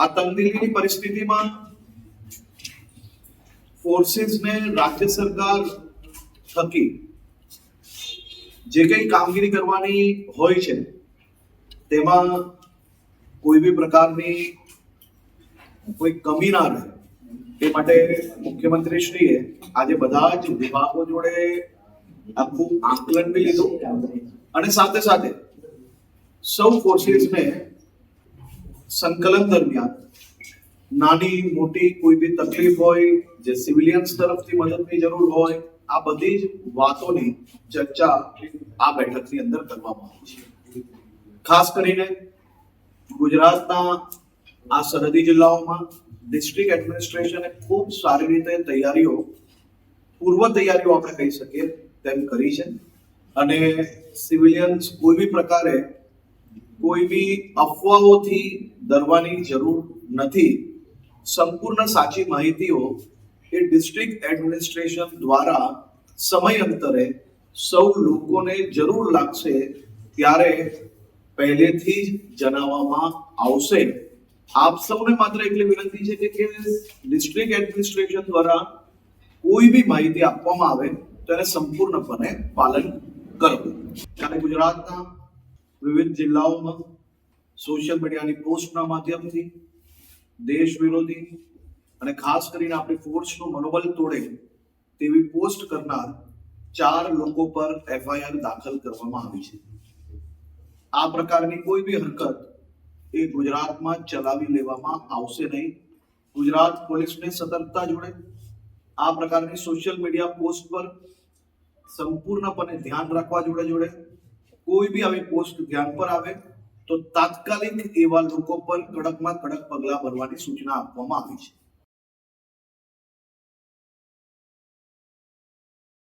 આ તંગદિલીની પરિસ્થિતિમાં ફોર્સિસને રાજ્ય સરકાર થકી જે કંઈ કામગીરી કરવાની હોય છે, તેમાં કોઈ બી પ્રકારની કોઈ કમી ના રહે. એ માટે મુખ્યમંત્રી શ્રીએ આજે બધા જ વિભાગો જોડે આખું આકલન બી લીધું અને સાથે સાથે સૌ ફોર્સીસને સંકલન દરમિયાન નાની, મોટી કોઈ બી તકલીફ હોય, જે સિવિલિયન્સ તરફથી મદદની જરૂર હોય, આ બધી જ વાતોની ચર્ચા આ બેઠકની અંદર કરવામાં આવી છે. ખાસ કરીને ગુજરાતના આ સરહદી જિલ્લાઓમાં ડિસ્ટ્રિક્ટ એડમિનિસ્ટ્રેશને ખૂબ સારી રીતે તૈયારીઓ, પૂર્વ તૈયારીઓ આપણે કહી શકીએ તેમ કરી છે. અને સિવિલિયન્સ કોઈ બી પ્રકારે કોઈ બી અફવાઓથી ડરવાની જરૂર નથી. સંપૂર્ણ સાચી માહિતીઓ એ ડિસ્ટ્રિક્ટ એડમિનિસ્ટ્રેશન દ્વારા સમય અંતરે સૌ લોકોને જરૂર લાગશે ત્યારે પહેલેથી જ જણાવવામાં આવશે. આપ સૌને માત્ર એટલી વિનંતી છે કે ડિસ્ટ્રિક્ટ એડમિનિસ્ટ્રેશન દ્વારા કોઈ બી માહિતી આપવામાં આવે તો સંપૂર્ણપણે પાલન કરવું. ત્યારે ગુજરાતના વિવિધ જિલ્લાઓમાં સોશિયલ મીડિયાની પોસ્ટના માધ્યમથી દેશ વિરોધી અને ખાસ કરીને આપણી ફોર્સનું મનોબળ તોડે તેવી પોસ્ટ કરનાર ચાર લોકો પર એફઆઈઆર દાખલ કરવામાં આવી છે. આ પ્રકારની કોઈ બી હરકત એ ગુજરાતમાં ચલાવી લેવામાં આવશે નહીં. ગુજરાત પોલીસને સતર્કતા જોડે આ પ્રકારની સોશિયલ મીડિયા પોસ્ટ પર સંપૂર્ણપણે ધ્યાન રાખવા જોડે જોડે કોઈ બી આવી પોસ્ટ ધ્યાન પર આવે તો તાત્કાલિક એવા લોકો પર કડકમાં કડક પગલાં ભરવાની સૂચના આપવામાં આવી છે.